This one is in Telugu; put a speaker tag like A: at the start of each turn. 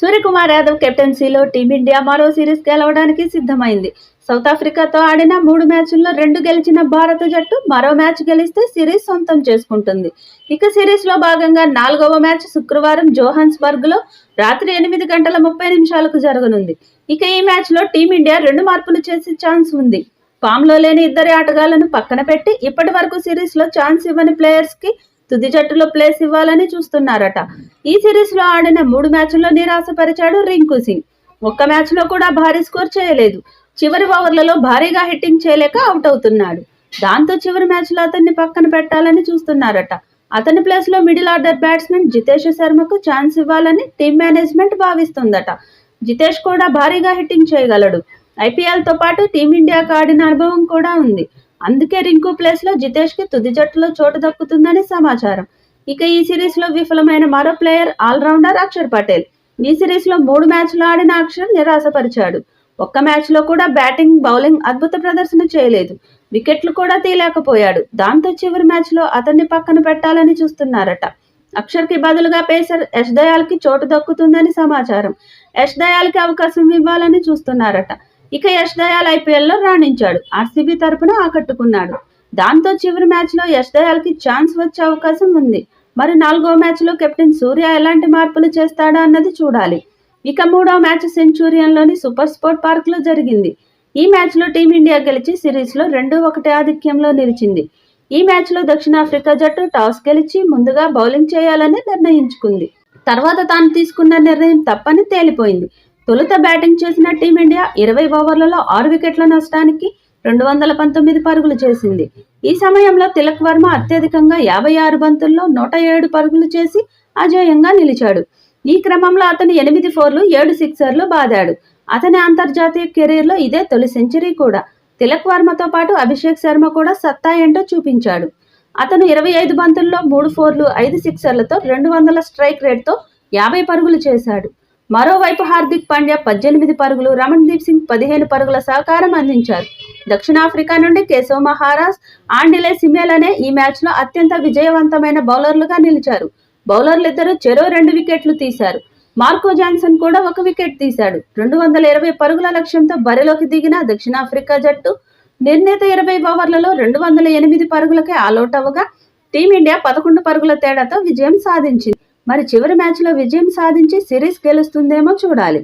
A: సూర్యకుమార్ యాదవ్ కెప్టెన్సీలో టీమిండియా మరో సిరీస్ గెలవడానికి సిద్ధమైంది. సౌత్ ఆఫ్రికాతో ఆడిన మూడు మ్యాచ్ల్లో రెండు గెలిచిన భారత జట్టు మరో మ్యాచ్ గెలిస్తే సిరీస్ సొంతం చేసుకుంటుంది. ఇక సిరీస్లో భాగంగా నాలుగవ మ్యాచ్ శుక్రవారం జోహాన్స్బర్గ్లో రాత్రి ఎనిమిది గంటల ముప్పై నిమిషాలకు జరగనుంది. ఇక ఈ మ్యాచ్లో టీమిండియా రెండు మార్పులు చేసే ఛాన్స్ ఉంది. ఫామ్లో లేని ఇద్దరి ఆటగాళ్ళను పక్కన పెట్టి ఇప్పటి వరకు సిరీస్లో ఛాన్స్ ఇవ్వని ప్లేయర్స్కి తుది జట్టులో ప్లేస్ ఇవ్వాలని చూస్తున్నారట. ఈ సిరీస్లో ఆడిన మూడు మ్యాచ్ల్లో నిరాశపరిచాడు రింకు సింగ్. ఒక్క మ్యాచ్లో కూడా భారీ స్కోర్ చేయలేదు. చివరి ఓవర్లలో భారీగా హిట్టింగ్ చేయలేక అవుట్ అవుతున్నాడు. దాంతో చివరి మ్యాచ్లో అతన్ని పక్కన పెట్టాలని చూస్తున్నారట. అతని ప్లేస్లో మిడిల్ ఆర్డర్ బ్యాట్స్మెన్ జితేష్ శర్మకు ఛాన్స్ ఇవ్వాలని టీమ్ మేనేజ్మెంట్ భావిస్తుందట. జితేష్ కూడా భారీగా హిట్టింగ్ చేయగలడు. ఐపీఎల్తో పాటు టీమిండియాకు ఆడిన అనుభవం కూడా ఉంది. అందుకే రింకు ప్లేస్లో జితేష్కి తుది జట్టులో చోటు దక్కుతుందని సమాచారం. ఇక ఈ సిరీస్లో విఫలమైన మరో ప్లేయర్ ఆల్రౌండర్ అక్షర్ పటేల్. ఈ సిరీస్లో మూడు మ్యాచ్లు ఆడిన అక్షర్ నిరాశపరిచాడు. ఒక్క మ్యాచ్లో కూడా బ్యాటింగ్ బౌలింగ్ అద్భుత ప్రదర్శన చేయలేదు. వికెట్లు కూడా తీయలేకపోయాడు. దాంతో చివరి మ్యాచ్లో అతన్ని పక్కన పెట్టాలని చూస్తున్నారట. అక్షర్కి బదులుగా పేసర్ యష్ దయాల్కి చోటు దక్కుతుందని సమాచారం. యష్ దయాల్కి అవకాశం ఇవ్వాలని చూస్తున్నారట. ఇక యష్ దయాల్ ఐపీఎల్లో రాణించాడు. ఆర్సీబీ తరపున ఆకట్టుకున్నాడు. దాంతో చివరి మ్యాచ్లో యష్ దయాల్కి ఛాన్స్ వచ్చే అవకాశం ఉంది. మరి నాలుగో మ్యాచ్లో కెప్టెన్ సూర్య ఎలాంటి మార్పులు చేస్తాడా అన్నది చూడాలి. ఇక మూడో మ్యాచ్ సెంచూరియన్లోని సూపర్ స్పోర్ట్ పార్క్లో జరిగింది. ఈ మ్యాచ్లో టీమిండియా గెలిచి సిరీస్లో రెండు ఒకటి ఆధిక్యంలో నిలిచింది. ఈ మ్యాచ్లో దక్షిణాఫ్రికా జట్టు టాస్ గెలిచి ముందుగా బౌలింగ్ చేయాలని నిర్ణయించుకుంది. తర్వాత తాను తీసుకున్న నిర్ణయం తప్పని తేలిపోయింది. తొలుత బ్యాటింగ్ చేసిన టీమిండియా ఇరవై ఓవర్లలో ఆరు వికెట్ల నష్టానికి రెండు వందల పంతొమ్మిది పరుగులు చేసింది. ఈ సమయంలో తిలక్ వర్మ అత్యధికంగా యాభై ఆరు బంతుల్లో నూట ఏడు పరుగులు చేసి అజేయంగా నిలిచాడు. ఈ క్రమంలో అతను ఎనిమిది ఫోర్లు ఏడు సిక్సర్లు బాదాడు. అతని అంతర్జాతీయ కెరీర్లో ఇదే తొలి సెంచరీ కూడా. తిలక్ వర్మతో పాటు అభిషేక్ శర్మ కూడా సత్తా ఏంటో చూపించాడు. అతను ఇరవై ఐదు బంతుల్లో మూడు ఫోర్లు ఐదు సిక్సర్లతో రెండు వందల స్ట్రైక్ రేట్తో యాభై పరుగులు చేశాడు. మరోవైపు హార్దిక్ పాండ్యా పద్దెనిమిది పరుగులు రమణ్దీప్ సింగ్ పదిహేను పరుగుల సహకారం అందించారు. దక్షిణాఫ్రికా నుండి కేశవ్ మహారాజ్ ఆండిలే సిమేలనే ఈ మ్యాచ్లో అత్యంత విజయవంతమైన బౌలర్లుగా నిలిచారు. బౌలర్లిద్దరూ చెరో రెండు వికెట్లు తీశారు. మార్కో జాన్సన్ కూడా ఒక వికెట్ తీశాడు. రెండు వందల ఇరవై పరుగుల లక్ష్యంతో బరిలోకి దిగిన దక్షిణాఫ్రికా జట్టు నిర్ణీత ఇరవై ఓవర్లలో రెండు వందల ఎనిమిది పరుగులకే ఆలౌట్ అవ్వగా టీమిండియా పదకొండు పరుగుల తేడాతో విజయం సాధించింది. మరి చివరి మ్యాచ్లో విజయం సాధించి సిరీస్ గెలుస్తుందేమో చూడాలి.